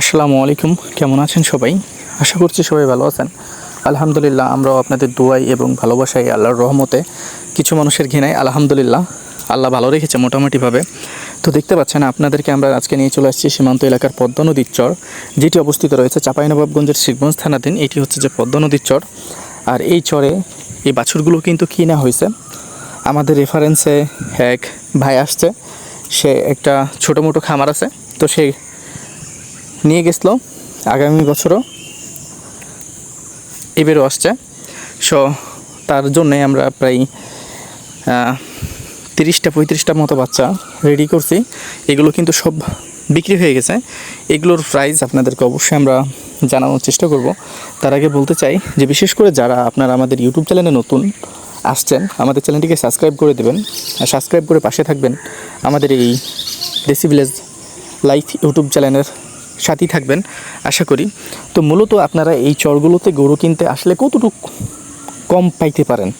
আসসালামু আলাইকুম। কেমন আছেন সবাই? আশা করছি সবাই ভালো আছেন। আলহামদুলিল্লাহ, আমরাও আপনাদের দোয়াই এবং ভালোবাসাই আল্লাহর রহমতে। কিছু মানুষের ঘৃণায়, আলহামদুলিল্লাহ, আল্লাহ ভালো রেখেছে মোটামুটিভাবে। তো দেখতে পাচ্ছেন, আপনাদেরকে আমরা আজকে নিয়ে চলে আসছি সীমান্ত এলাকার পদ্মা নদীর চর, যেটি অবস্থিত রয়েছে চাঁপাইনবাবগঞ্জের শিখগঞ্জ থানাধীন। এটি হচ্ছে যে পদ্মা নদীর চর। আর এই চরে এই বাছুরগুলো কিন্তু কিনা হয়েছে। আমাদের রেফারেন্সে এক ভাই আসছে। সে একটা ছোটো মোটো খামার আছে। তো সে নিয়ে গেছিল আগামী বছরও। এবারও আসছে। সো তার জন্যে আমরা প্রায় তিরিশটা পঁয়ত্রিশটা মতো বাচ্চা রেডি করছি। এগুলো কিন্তু সব বিক্রি হয়ে গেছে। এগুলোর প্রাইস আপনাদেরকে অবশ্যই আমরা জানানোর চেষ্টা করব। তার আগে বলতে চাই যে, বিশেষ করে যারা আপনারা আমাদের ইউটিউব চ্যানেলে নতুন আসছেন, আমাদের চ্যানেলটিকে সাবস্ক্রাইব করে দেবেন। আর সাবস্ক্রাইব করে পাশে থাকবেন আমাদের এই দেশি ভিলেজ লাইফ ইউটিউব চ্যানেলের সাথেই থাকবেন, আশা করি। তো মূলত আপনারা এই চরগুলোতে গরু কিনতে আসলে কতটুকু কম পাইতে পারেন?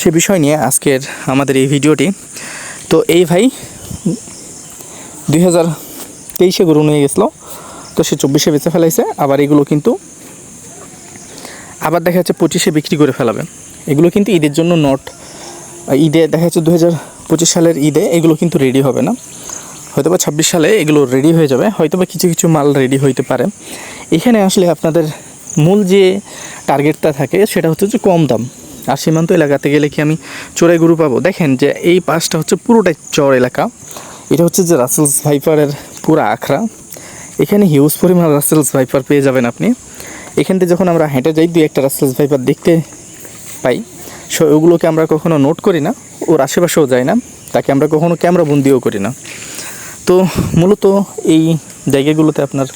সে বিষয় নিয়ে আজকের আমাদের এই ভিডিওটি। তো এই ভাই দুই হাজার তেইশে গরু নিয়ে গেছিল, তো সে চব্বিশে বেঁচে ফেলাইছে, আবার এগুলো কিন্তু আবার দেখা যাচ্ছে পঁচিশে বিক্রি করে ফেলাবে। এগুলো কিন্তু ঈদের জন্য নট ঈদে দেখা যাচ্ছে দু হাজার পঁচিশ সালের ঈদে এগুলো কিন্তু রেডি হবে না। হয়তো বা ছাব্বিশ সালে এগুলো রেডি হয়ে যাবে হয়তো বা কিছু কিছু মাল রেডি হইতে পারে। এখানে আসলে আপনাদের মূল যে টার্গেটটা থাকে সেটা হচ্ছে যে কম দাম। আর সীমান্ত এলাকাতে গেলে কি আমি চোরাই গরু পাবো? দেখেন যে এই পাশটা হচ্ছে পুরোটাই চর এলাকা। এটা হচ্ছে যে রাসেলস ভাইপারের পুরো আখড়া। এখানে হিউজ পরিমাণ রাসেলস ভাইপার পেয়ে যাবেন আপনি। এখান থেকে যখন আমরা হেঁটে যাই, দুই একটা রাসেলস ভাইপার দেখতে পাই। সো ওগুলোকে আমরা কখনো নোট করি না। ওর আশেপাশেও যাই না। তাকে আমরা কখনো ক্যামেরা বন্দিও করি না। তো মূলত এই জায়গাগুলোতে আপনার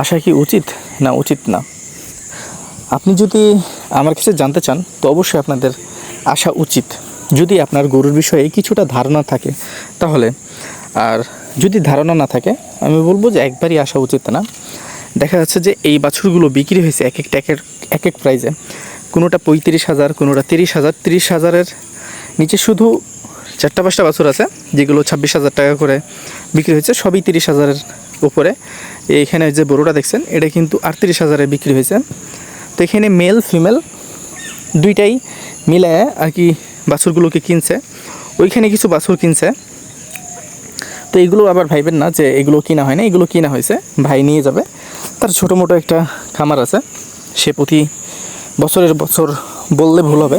আসা কি উচিত না উচিত না? আপনি যদি আমার কাছে জানতে চান, তো অবশ্যই আপনাদের আসা উচিত। যদি আপনার গরুর বিষয়ে কিছুটা ধারণা থাকে, তাহলে আর যদি ধারণা না থাকে, আমি বলব যে একবারই আসা উচিত না। দেখা যাচ্ছে যে এই বাছুরগুলো বিক্রি হয়েছে এক এক এক এক প্রাইজে কোনোটা পঁয়ত্রিশ হাজার, কোনোটা তিরিশ হাজার। তিরিশ হাজারের নিচে শুধু চারটা পাঁচটা বাছুর আছে, যেগুলো ছাব্বিশ হাজার টাকা করে বিক্রি হয়েছে, সবই তিরিশ হাজারের উপরে। এইখানে যে বড়োটা দেখছেন, এটা কিন্তু আটত্রিশ হাজারে বিক্রি হয়েছে। তো এখানে মেল ফিমেল দুইটাই মিলায় আর কি বাছুরগুলোকে কিনছে। ওইখানে কিছু বাছুর কিনছে। তো এগুলো আবার ভাইবেন না যে এগুলো কিনা হয় না, এগুলো কিনা হয়েছে, ভাই নিয়ে যাবে। তার ছোটো মোটো একটা খামার আছে, সে প্রতি বছরের বছর বললে ভুল হবে।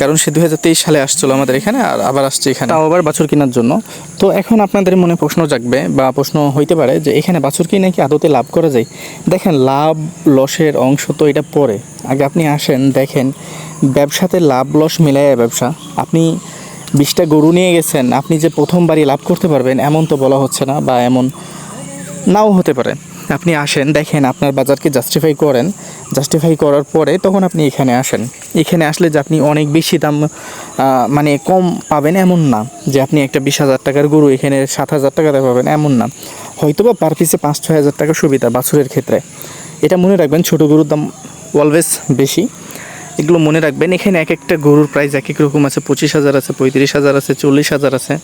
কারণ সে দু হাজার তেইশ সালে আসছিল আমাদের এখানে আর আবার আসছে এখানে। তাও আবার বাছুর কেনার জন্য। তো এখন আপনাদের মনে প্রশ্ন জাগবে বা প্রশ্ন হইতে পারে যে এখানে বাছুর কিনে কি আদতে লাভ করা যায়? দেখেন, লাভ লসের অংশ তো এটা পরে। আগে আপনি আসেন, দেখেন, ব্যবসাতে লাভ লস মিলায় ব্যবসা। আপনি বিশটা গরু নিয়ে গেছেন, আপনি যে প্রথমবারই লাভ করতে পারবেন এমন তো বলা হচ্ছে না বা এমন নাও হতে পারে। আপনি আসেন, দেখেন আপনার বাজারকে জাস্টিফাই করেন। জাস্টিফাই করার পরে তখন আপনি এখানে আসেন। এখানে আসলে যে আপনি অনেক বেশি দাম মানে কম পাবেন এমন না। যে আপনি একটা বিশ হাজার টাকার গরু এখানে সাত হাজার টাকাতে পাবেন এমন না। হয়তো বা পার পিসে পাঁচ, ছয় হাজার টাকা সুবিধা বাছুরের ক্ষেত্রে। এটা মনে রাখবেন, ছোটো গরুর দাম অলওয়েজ বেশি। এগুলো মনে রাখবেন, এখানে এক একটা গরুর প্রাইস এক এক রকম আছে, পঁচিশ হাজার আছে, পঁয়ত্রিশ হাজার আছে, চল্লিশ হাজার আছে।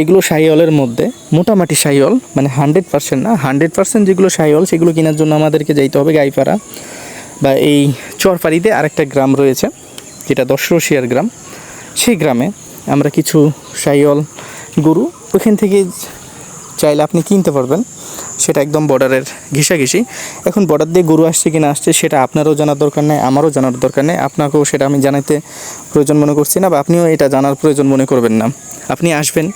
এগুলো শাহিওলের মধ্যে, মোটামুটি শাহিওল মানে হান্ড্রেড পার্সেন্ট না হান্ড্রেড পার্সেন্ট যেগুলো শাহিওল সেগুলো কেনার জন্য আমাদেরকে যাইতে হবে গাইপাড়া বা এই চরপাড়িতে আরেকটা গ্রাম রয়েছে, যেটা দশরশিয়ার গ্রাম। সেই গ্রামে আমরা কিছু শাহিওল গরু, ওইখান থেকে চাইলে আপনি কিনতে পারবেন। সেটা একদম বর্ডারের ঘিসাঘিসি। এখন বর্ডার দিয়ে গরু আসছে কি না আসছে সেটা আপনারও জানার দরকার নেই, আমারও জানার দরকার নেই। আপনাকেও সেটা আমি জানাতে প্রয়োজন মনে করছি না বা আপনিও এটা জানার প্রয়োজন মনে করবেন না। আপনি আসবেন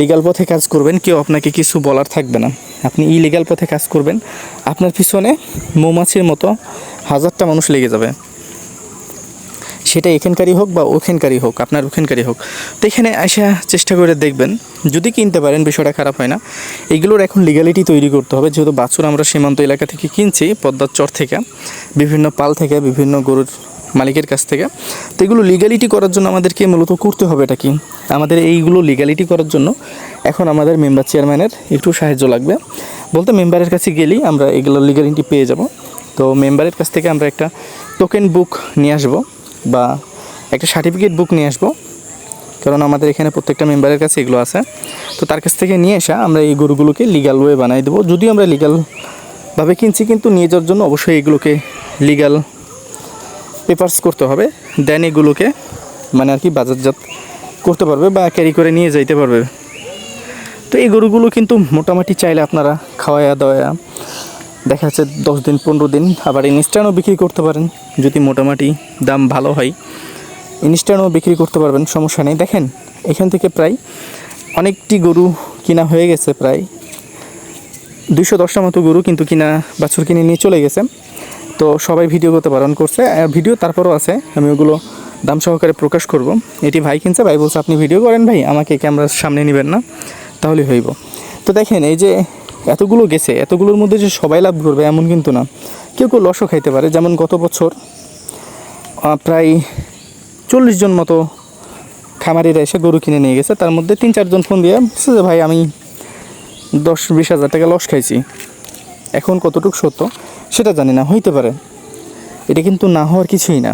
লিগাল পথে কাজ করবেন, কেউ আপনাকে কিছু বলার থাকবে না। আপনি ইলিগাল পথে কাজ করবেন, আপনার পিছনে মৌমাছির মতো হাজারটা মানুষ লেগে যাবে। সেটা এখানকারই হোক বা ওখানকারই হোক, আপনার ওখানকারই হোক। তো এখানে আসা চেষ্টা করে দেখবেন, যদি কিনতে পারেন, বিষয়টা খারাপ হয় না। এগুলোর এখন লিগালিটি তৈরি করতে হবে, যেহেতু বাছুর আমরা সীমান্ত এলাকা থেকে কিনছি, পদ্মার চর থেকে, বিভিন্ন পাল থেকে, বিভিন্ন গরুর মালিকের কাছ থেকে। তো এগুলো লিগালিটি করার জন্য আমাদেরকে মূলত করতে হবে এটা কি? আমাদের এইগুলো লিগালিটি করার জন্য এখন আমাদের মেম্বার চেয়ারম্যানের একটু সাহায্য লাগবে। বলতে মেম্বারের কাছে গেলেই আমরা এগুলো লিগালিটি পেয়ে যাব। তো মেম্বারের কাছ থেকে আমরা একটা টোকেন বুক নিয়ে আসব। বা একটা সার্টিফিকেট বুক নিয়ে আসব। কারণ আমাদের এখানে প্রত্যেকটা মেম্বারের কাছে এগুলো আছে। তো তার কাছ থেকে নিয়ে আসা আমরা এই গরুগুলোকে লিগাল ওয়ে বানাই দেবো। যদিও আমরা লিগালভাবে কিনছি, কিন্তু নিয়ে যাওয়ার জন্য অবশ্যই এগুলোকে লিগাল পেপার্স করতে হবে। দেন এগুলোকে মানে আর কি বাজারজাত করতে পারবে বা ক্যারি করে নিয়ে যাইতে পারবে। তো এই গরুগুলো কিন্তু মোটামুটি চাইলে আপনারা খাওয়ায়া দাওয়া দেখা যাচ্ছে দশ দিন, পনেরো দিন আবার ইনস্ট্যান্টও বিক্রি করতে পারেন যদি মোটামুটি দাম ভালো হয়। ইনস্ট্যান্টও বিক্রি করতে পারবেন, সমস্যা নেই। দেখেন, এখান থেকে প্রায় অনেকটি গরু কিনা হয়ে গেছে প্রায়। দুশো দশটা মতো গরু কিন্তু কিনা বাছুর কিনে নিয়ে চলে গেছে। তো সবাই ভিডিও করতে বারণ করছে। ভিডিও তারপরও আছে, আমি ওগুলো দাম সহকারে প্রকাশ করব। এটি ভাই কিনছে, ভাই বলছে, আপনি ভিডিও করেন ভাই, আমাকে ক্যামেরার সামনে নেবেন না, তাহলে হইব। তো দেখেন, এই যে এতগুলো গেছে, এতগুলোর মধ্যে যে সবাই লাভ করবে এমন কিন্তু না। কেউ কেউ লসও খাইতে পারে, যেমন গত বছর প্রায় চল্লিশ জন মতো খামারিরা এসে গরু কিনে নিয়ে গেছে। তার মধ্যে তিন চারজন ফোন দিয়ে বলছে যে, ভাই, আমি দশ বিশ হাজার টাকা লস খাইছি। এখন কতটুকু সত্য? সেটা জানি না, হইতে পারে। এটা কিন্তু না হওয়ার কিছুই না।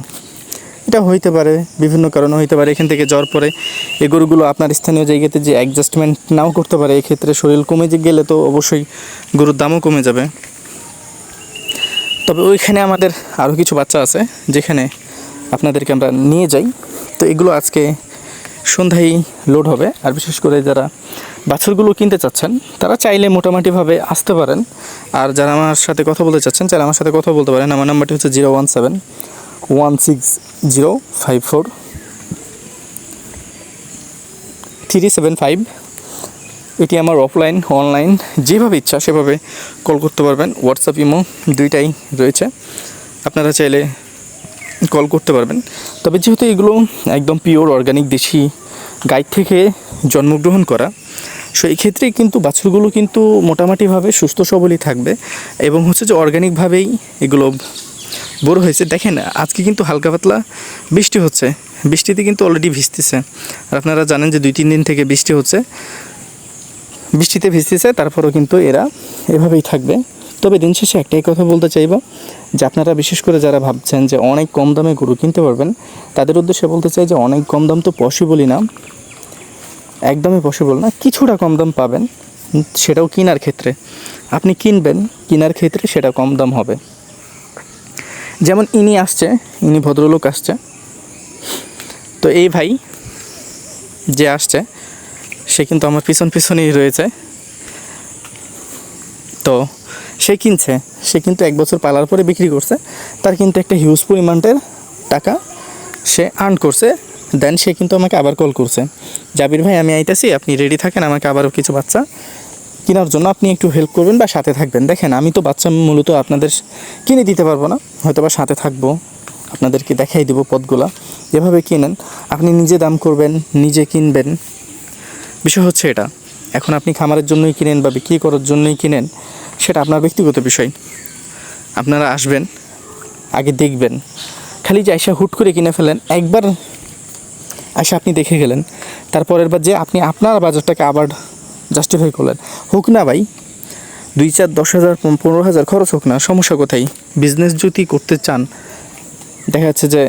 এটা হইতে পারে, বিভিন্ন কারণে হইতে পারে। এখান থেকে জ্বর পরে এই গরুগুলো আপনার স্থানীয় জায়গাতে যে অ্যাডজাস্টমেন্ট নাও করতে পারে, এক্ষেত্রে শরীর কমে গেলে তো অবশ্যই গরুর দামও কমে যাবে। তবে ওইখানে আমাদের আরও কিছু বাচ্চা আছে, যেখানে আপনাদেরকে আমরা নিয়ে যাই। তো এগুলো আজকে সন্ধ্যায় লোড হবে। আর বিশেষ করে যারা বাছুরগুলো কিনতে চাচ্ছেন, তারা চাইলে মোটামুটিভাবে আসতে পারেন। আর যারা আমার সাথে কথা বলতে চাচ্ছেন, চাইলে আমার সাথে কথা বলতে পারেন। আমার নাম্বারটি হচ্ছে zero one seven one six zero five four three seven five এটি আমার অফলাইন অনলাইন যেভাবে ইচ্ছা সেভাবে কল করতে পারবেন। হোয়াটসঅ্যাপ ইমো দুইটাই রয়েছে। আপনারা চাইলে কল করতে পারবেন। তবে যেহেতু এগুলো একদম পিওর অর্গানিক দেশি গাই থেকে জন্মগ্রহণ করা, সো এই ক্ষেত্রে কিন্তু বাছুরগুলো কিন্তু মোটামুটিভাবে সুস্থ সবলই থাকবে এবং হচ্ছে যে অর্গানিকভাবেই এগুলো বড় হয়েছে। দেখেন, আজকে কিন্তু হালকা পাতলা বৃষ্টি হচ্ছে। বৃষ্টিতে কিন্তু অলরেডি ভিজতেছে। আর আপনারা জানেন যে দুই, তিন দিন থেকে বৃষ্টি হচ্ছে। বৃষ্টিতে ভিজতেছে, তারপরেও কিন্তু এরা এভাবেই থাকবে। তবে দিন শেষে একটাই কথা বলতে চাইব, যে আপনারা বিশেষ করে যারা ভাবছেন যে অনেক কম দামে গরু কিনতে পারবেন, তাদের উদ্দেশ্যে বলতে চাই যে অনেক কম দাম তো পসিবলই না। একদমই পসিবল না, কিছুটা কম দাম পাবেন, সেটাও কেনার ক্ষেত্রে। আপনি কিনবেন, কেনার ক্ষেত্রে সেটা কম দাম হবে। যেমন ইনি আসছে, ইনি ভদ্রলোক আসছে। তো এই ভাই যে আসছে, সে কিন্তু আমার পিছন পিছনেই রয়েছে। তো সে কিনছে, সে কিন্তু এক বছর পালার পরে বিক্রি করছে। তার কিন্তু একটা হিউজ পরিমাণের টাকা সে আর্ন করছে। দেন সে কিন্তু আমাকে আবার কল করছে। জাবির ভাই, আমি আইতাছি, আপনি রেডি থাকেন, আমাকে আবারও কিছু বাচ্চা কেনার জন্য আপনি একটু হেল্প করবেন বা সাথে থাকবেন। দেখেন, আমি তো বাচ্চা মূলত আপনাদের কিনে দিতে পারব না হয়তো বা সাথে থাকব, আপনাদেরকে দেখাই দেবো পদগুলা। যেভাবে কিনেন, আপনি নিজে দাম করবেন, নিজে কিনবেন। বিষয় হচ্ছে এটা, এখন আপনি খামারের জন্যই কিনেন বা বিক্রি করার জন্যই কিনেন, সেটা আপনার ব্যক্তিগত বিষয়। আপনারা আসবেন, আগে দেখবেন। খালি যে আইসা হুট করে কিনে ফেলেন, একবার আসে আপনি দেখে গেলেন। তারপরের বার যে আপনি আপনার বাজারটাকে আবার জাস্টিফাই করলেন। হোক না ভাই, দুই চার দশ হাজার, পনেরো হাজার খরচ হোক না, সমস্যা কোথায়? বিজনেস যদি করতে চান, দেখা যাচ্ছে যে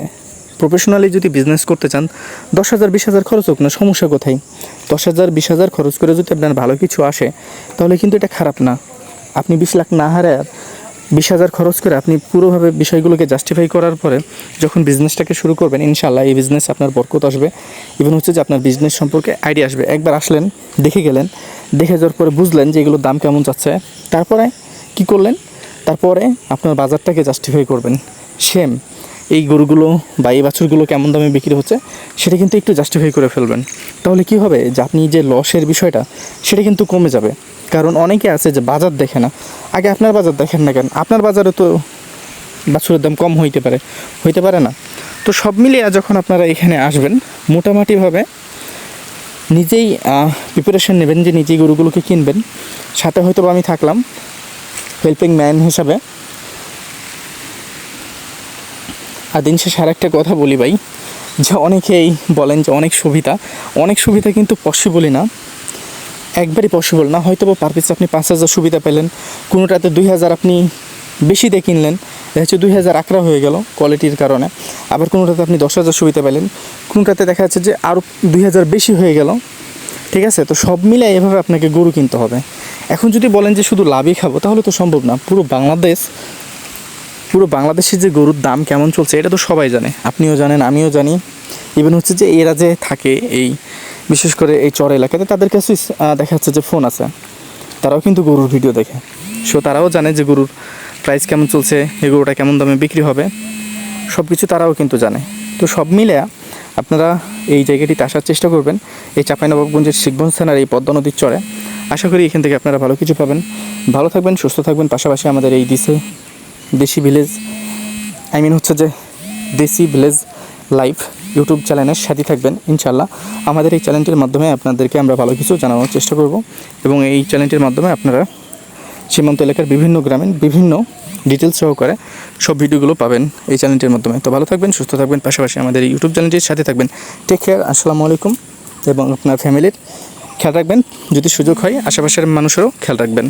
প্রফেশনালি যদি বিজনেস করতে চান, দশ হাজার, বিশ হাজার খরচ হোক না, সমস্যা কোথায়? দশ হাজার, বিশ হাজার খরচ করে যদি আপনার ভালো কিছু আসে, তাহলে কিন্তু এটা খারাপ না। আপনি বিশ লাখ না হারে বিশ হাজার খরচ করে আপনি পুরোভাবে বিষয়গুলোকে জাস্টিফাই করার পরে যখন বিজনেসটাকে শুরু করবেন ইনশাল্লাহ এই বিজনেস আপনার বরকত আসবে। ইভেন হচ্ছে যে আপনার বিজনেস সম্পর্কে আইডিয়া আসবে। একবার আসলেন, দেখে গেলেন, দেখে যাওয়ার পরে বুঝলেন যে এগুলোর দাম কেমন যাচ্ছে। তারপরে কি করলেন? তারপরে আপনার বাজারটাকে জাস্টিফাই করবেন। সেম এই গরুগুলো বা এই বাছুরগুলো কেমন দামে বিক্রি হচ্ছে, সেটা কিন্তু একটু জাস্টিফাই করে ফেলবেন। তাহলে কি হবে? যে আপনি যে লসের বিষয়টা, সেটা কিন্তু কমে যাবে। কারণ অনেকে আছে যে বাজার দেখে না। আগে আপনার বাজার দেখেন না কেন? আপনার বাজারে তো বাছুরের দাম কম হইতে পারে। হইতে পারে না। তো সব মিলিয়ে যখন আপনারা এখানে আসবেন, মোটামুটিভাবে নিজেই প্রিপারেশন নেবেন যে নিজেই গরুগুলোকে কিনবেন। সাথে হয়তো আমি থাকলাম হেল্পিং ম্যান হিসাবে। আর দিন শেষে আর একটা কথা বলি ভাই, যে অনেকেই বলেন যে অনেক সুবিধা। অনেক সুবিধা কিন্তু পসিবলই না। একবারই পসিবল না হয়তো বা পার পিস আপনি পাঁচ হাজার সুবিধা পেলেন, কোনোটাতে দুই হাজার আপনি বেশি দিয়ে কিনলেন, দেখা যাচ্ছে দুই হাজার আকরা হয়ে গেল কোয়ালিটির কারণে, আবার কোনোটাতে আপনি দশ হাজার সুবিধা পেলেন, কোনোটাতে দেখা যাচ্ছে যে আরও দুই হাজার বেশি হয়ে গেল, ঠিক আছে? তো সব মিলে এভাবে আপনাকে গরু কিনতে হবে। এখন যদি বলেন যে শুধু লাভই খাব, তাহলে তো সম্ভব না। পুরো বাংলাদেশ, পুরো বাংলাদেশে যে গরুর দাম কেমন চলছে, এটা তো সবাই জানে। আপনিও জানেন, আমিও জানি। ইভেন হচ্ছে যে এরা যে থাকে এই বিশেষ করে এই চর এলাকাতে তাদের কাছে দেখা যাচ্ছে যে ফোন আছে। তারাও কিন্তু গরুর ভিডিও দেখে। সো তারাও জানে যে গরুর প্রাইস কেমন চলছে, এই গরুটা কেমন দামে বিক্রি হবে। সব কিছু তারাও কিন্তু জানে। তো সব মিলে আপনারা এই জায়গাটিতে আসার চেষ্টা করবেন। এই চাঁপাইনবাবগঞ্জের শিখবন থানার এই পদ্মা নদীর চরে। আশা করি এখান থেকে আপনারা ভালো কিছু পাবেন। ভালো থাকবেন, সুস্থ থাকবেন। পাশাপাশি আমাদের এই দিশে, দেশি ভিলেজ আই মিন হচ্ছে যে দেশি ভিলেজ লাইভ ইউটিউব চ্যানেলের সাথে থাকবেন ইনশাল্লাহ আমাদের এই চ্যানেলটির মাধ্যমে আপনাদেরকে আমরা ভালো কিছু জানানোর চেষ্টা করব এবং এই চ্যানেলটির মাধ্যমে আপনারা সীমান্ত এলাকার বিভিন্ন গ্রামীণ বিভিন্ন ডিটেলস সহকারে সব ভিডিওগুলো পাবেন এই চ্যানেলটির মাধ্যমে। তো ভালো থাকবেন, সুস্থ থাকবেন, পাশাপাশি আমাদের ইউটিউব চ্যানেলটির সাথে থাকবেন। টেক কেয়ার আসসালামু আলাইকুম এবং আপনার ফ্যামিলির খেয়াল রাখবেন। যদি সুযোগ হয়, আশেপাশের মানুষেরও খেয়াল রাখবেন।